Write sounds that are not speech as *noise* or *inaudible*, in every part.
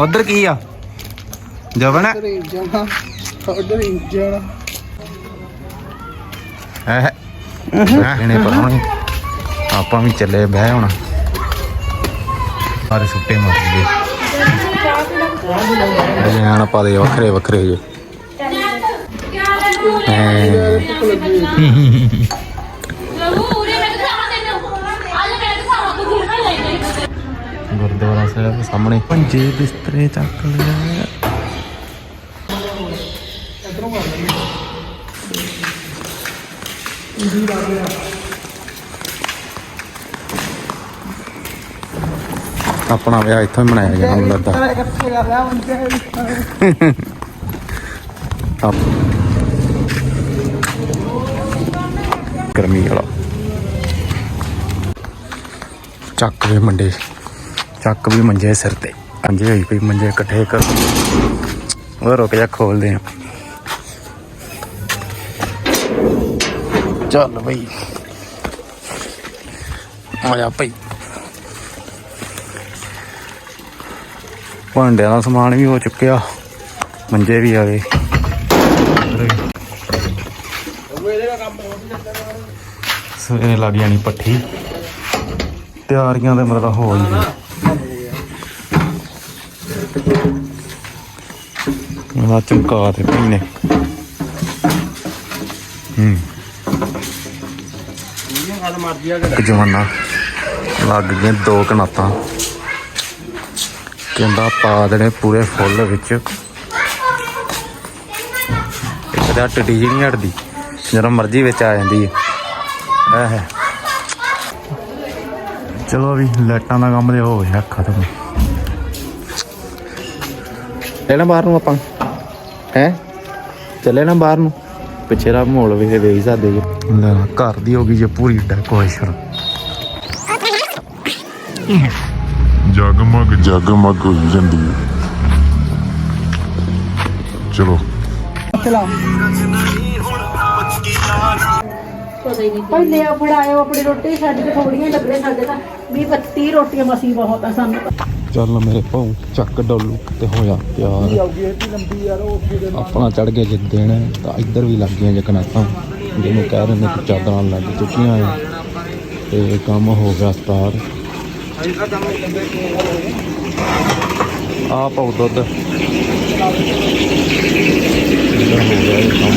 ਉਧਰ ਕੀ ਆ? ਜਵਨ ਉਧਰ ਜਾਣਾ। ਉਧਰ ਜਾਣਾ। ਹੈ ਇਹਨੇ ਪਰੋਣੇ ਆਪਾਂ ਵੀ ਚੱਲੇ ਬਹਿ ਹੁਣ। ਸਾਰੇ ਸੁੱਟੇ ਮਾਰ ਗਏ। ਡਿਜ਼ਾਈਨ ਪਾ ਦੇ ਵੱਖਰੇ ਵੱਖਰੇ ਜੇ। *laughs* ਗੁਰਦੁਆਰਾ ਸਾਹਿਬ ਸਾਹਮਣੇ। ਪੰਜੇ ਬਿਸਤਰੇ ਚੱਕ ਲਿਆ। ਆਪਣਾ ਵਿਆਹ ਇੱਥੋਂ ਹੀ ਮਨਾਇਆ ਜਾਣਾ ਮੈਨੂੰ ਲੱਗਦਾ ਆਪ- ਗਰਮੀ ਵਾਲਾ। ਚੱਕ ਵੀ ਮੰਡੇ। ਚੱਕ ਵੀ ਮੰਜੇ ਸਿਰ ਤੇ। ਮੰਜੇ ਹੋਈ ਪਈ ਮੰਜੇ ਇਕੱਠੇ ਕਰ ਉਹ ਰੁਕ ਜਾ, ਖੋਲਦੇ ਆ। ਚੱਲ ਬਈ। ਆ ਜਾ ਭਈ। ਭਾਂਡਿਆਂ ਦਾ ਸਮਾਨ ਵੀ ਹੋ ਚੁੱਕਿਆ। ਮੰਜੇ ਵੀ ਆ ਗਏ। ਸਵੇਰੇ ਲੱਗ ਜਾਣੀ ਪੱਠੀ। ਤਿਆਰੀਆਂ ਦੇ ਮਤਲਬ ਹੋ ਹੀ ਗਈ। ਉਹਦਾ ਚਮਕਾ ਤੇ ਪਈ ਨੇ ਹੂੰ ਇੱਕ ਜਵਾਨਾ ਲੱਗ ਗਏ ਦੋ ਕਨਾਤਾਂ ਕਹਿੰਦਾ ਪਾ ਦੇਣੇ ਪੂਰੇ ਫੁੱਲ ਵਿੱਚ ਇੱਕ ਤਾਂ ਟੱਡੀ ਜਿਹੀ ਨਹੀਂ ਹਟਦੀ ਜਦੋਂ ਮਰਜ਼ੀ ਵਿੱਚ ਆ ਜਾਂਦੀ ਹੈ ਇਹ ਹੈ ਚਲੋ ਵੀ ਲਾਈਟਾਂ ਦਾ ਕੰਮ ਤੇ ਹੋ ਗਿਆ ਖਤਮ। ਲੈ ਨਾ ਬਾਹਰ ਨੂੰ ਆਪਾਂ। ਹੈ? ਚੱਲੇ ਨਾ ਬਾਹਰ ਨੂੰ। ਪਿੱਛੇ ਦਾ ਮਾਹੌਲ ਵੇਖ ਵੇਖ ਸਕਦੇ ਜੀ ਲੈ ਘਰ ਦੀ ਹੋ ਗਈ ਜੇ ਪੂਰੀ ਡੈਕੋਰੇਸ਼ਨ ਜਗਮਗ ਜਗਮਗ ਜਾਂਦੀ ਹੈ। ਚਲੋ। ਚਲਾ। ਪਹਿਲੇ ਆ ਫੜਾਇਓ ਆਪਣੀ ਰੋਟੀ ਸਾਡੇ ਤੇ ਥੋੜੀਆਂ ਲੱਗਦੇ ਸਾਡੇ ਤਾਂ 20 25 ਰੋਟੀਆਂ ਮਸੀ ਬਹੁਤ ਆ ਸਾਨੂੰ। ਤਾਂ ਚੱਲ ਮੇਰੇ ਭਾਉ ਚੱਕ ਡੋਲੂ ਤੇ ਹੋਇਆ ਤਿਆਰ ਆਪਣਾ ਚੜ ਗਿਆ ਜਿੱਦਣ ਤਾਂ ਇੱਧਰ ਵੀ ਲੱਗ ਗਈਆਂ ਜਕਨਾਤਾਂ ਜਿਹਨੂੰ ਕਹਿ ਰਹੇ ਨੇ ਕਿ ਚਾਦਰਾਂ ਲੱਗ ਚੁੱਕੀਆਂ ਆ ਤੇ ਕੰਮ ਹੋ ਗਿਆ ਸਟਾਰਟ ਆ ਪਾਉ ਦੁੱਧ। ਇੱਧਰ ਹੋ ਗਿਆ ਇਹ ਕੰਮ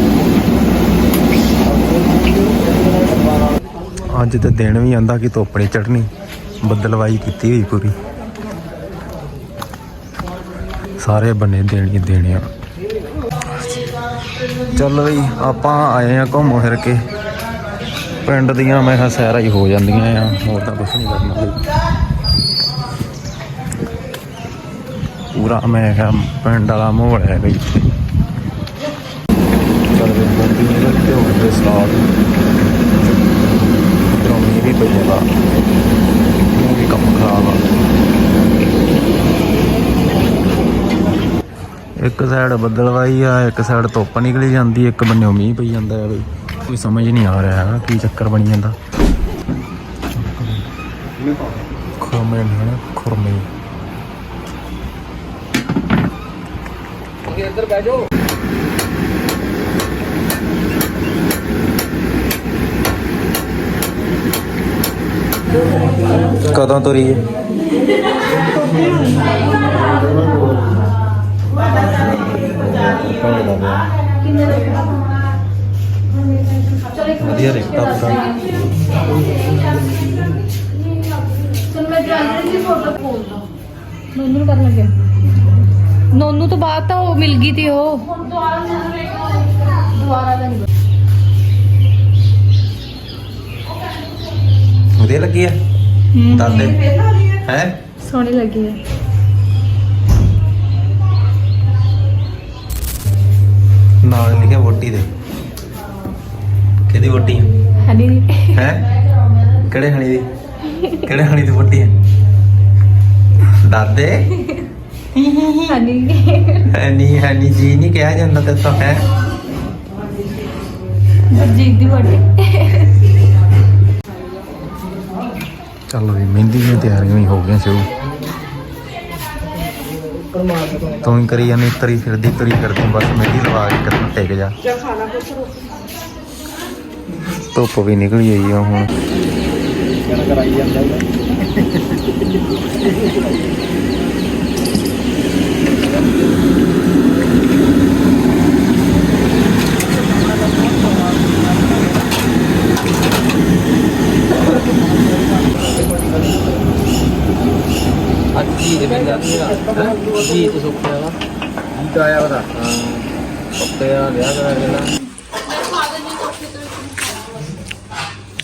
ਅੱਜ ਤੇ ਦਿਨ ਵੀ ਆਂਦਾ ਕਿ ਧੁੱਪ ਨਹੀਂ ਚੜਨੀ ਬੱਦਲਵਾਈ ਕੀਤੀ ਹੋਈ ਪੂਰੀ। ਸਾਰੇ ਬੰਨੇ ਦੇਣੀ ਦੇਣੇ ਆ ਚੱਲ ਬਈ, ਆਪਾਂ ਆਏ ਆ ਘੁੰਮ ਫਿਰ ਕੇ। ਪਿੰਡ ਦੀਆਂ ਮੈਂ ਕਿਹਾ ਸੈਰਾਂ ਹੀ ਹੋ ਜਾਂਦੀਆਂ ਆ, ਹੋਰ ਤਾਂ ਕੁਝ ਨਹੀਂ ਕਰਨਾ। ਪੂਰਾ ਮੈਂ ਕਿਹਾ ਪਿੰਡ ਵਾਲਾ ਮਾਹੌਲ ਹੈ ਬਈ ਇੱਥੇ। ਚੱਲ ਵੀ ਬੰਦੀ ਨਿਕਲ ਕੇ ਹੋ ਸਟਾਰਟ ਇਧਰੋਂ ਮੀਂਹ ਵੀ ਪਈ ਜਾਂਦਾ ਉਹ ਵੀ ਕੰਮ ਖਰਾਬ ਆ ਇੱਕ ਸਾਈਡ ਬੱਦਲਵਾਈ ਆ ਇੱਕ ਸਾਈਡ ਧੁੱਪ ਨਿਕਲੀ ਜਾਂਦੀ ਇੱਕ ਬੰਨਿਓ ਮੀਂਹ ਪਈ ਜਾਂਦਾ ਹੈ ਬਈ। ਕੋਈ ਸਮਝ ਨਹੀਂ ਆ ਰਿਹਾ ਹੈਗਾ ਕੀ ਚੱਕਰ ਬਣੀ ਜਾਂਦਾ। ਖੁਰਮੇ ਨੇ ਖੁਰਮੇ। ਅੰਦਰ ਬਹਿ ਜਾਓ। ਕਦੋਂ ਤੁਰੀ ਹੈ ਵਧੀਆ ਰਿਸ਼ਤਾ ਪਤਾ। ਨੋਨੂ ਕਰਨ ਲੱਗਿਆ ਨੋਨੂ ਤੋਂ ਬਾਅਦ ਤਾਂ ਉਹ ਮਿਲ ਗਈ ਤੀ ਉਹ। ਵਧੀਆ ਲੱਗੀ ਆ? ਦਾਦੇ। ਹੈ? ਸੋਹਣੀ ਲੱਗੀ ਹੈ ਨਾਲ ਲਿਖਿਆ ਵੋਟੀ ਦੇ। ਕਿਹਦੀ ਵੋਟੀ ਹਨੀ ਹੈ? ਕਿਹੜੇ ਹਣੀ ਦੀ? ਕਿਹੜੇ ਹਣੀ ਦੀ ਵੋਟੀ ਹੈ ਦਾਦੇ? ਹਨੀ ਹਨੀ ਜੀ ਨਹੀਂ ਕਿਹਾ ਜਾਂਦਾ ਤੇ ਤਾਂ ਹੈ? ਜੀਤ ਦੀ ਵੱਡੀ ਚੱਲ ਵੀ ਮਹਿੰਦੀ ਦੀਆਂ ਤਿਆਰੀਆਂ ਵੀ ਹੋ ਗਈਆਂ ਸ਼ੁਰੂ। ਤੂੰ ਹੀ ਕਰੀ ਜਾਂਦੀ ਤਰੀ ਫਿਰਦੀ ਤਰੀ ਫਿਰਦੀ ਬਸ ਮਹਿੰਦੀ ਲਵਾ ਕੇ ਕਦਮ ਟਿਕ ਜਾ। ਧੁੱਪ ਵੀ ਨਿਕਲੀ ਹੋਈ ਆ ਹੁਣ ਜੀ ਦੇ ਬੰਦਾ ਜੀ ਤੇ ਸੁੱਕਿਆ ਵਾ ਜੀ ਤਾਂ ਆਇਆ ਉਹਦਾ ਸੁੱਕਿਆ ਲਿਆ ਕਰਾ ਕੇ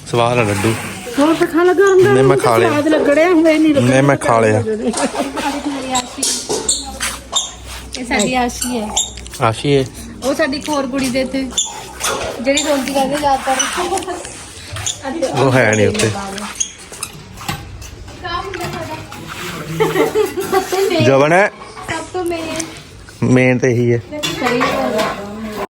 ਸਵਾਦ ਆ ਲੱਡੂ। ਹੋਰ ਤਾਂ ਖਾ ਲਗਾ ਅੰਦਰ ਨਹੀਂ, ਮੈਂ ਖਾ ਲਿਆ। ਸਵਾਦ ਲੱਗੜਿਆ ਹੋਏ ਨਹੀਂ ਨਹੀਂ ਮੈਂ ਖਾ ਲਿਆ। ਇਹ ਸਾਡੀ ਆਸ਼ੀ ਹੈ। ਆਸ਼ੀ ਹੈ। ਉਹ ਸਾਡੀ ਇੱਕ ਹੋਰ ਕੁੜੀ ਦੇ ਤੇ ਜਿਹੜੀ ਰੋਂਦੀ ਕਰਦੇ ਯਾਦ ਕਰ। ਉਹ ਹੈ ਨਹੀਂ ਉੱਤੇ ਜਵਨ ਹੈ। ਸਭ ਤੋਂ ਮੇਨ ਮੇਨ ਤੇ ਇਹੀ ਹੈ। ਸਹੀ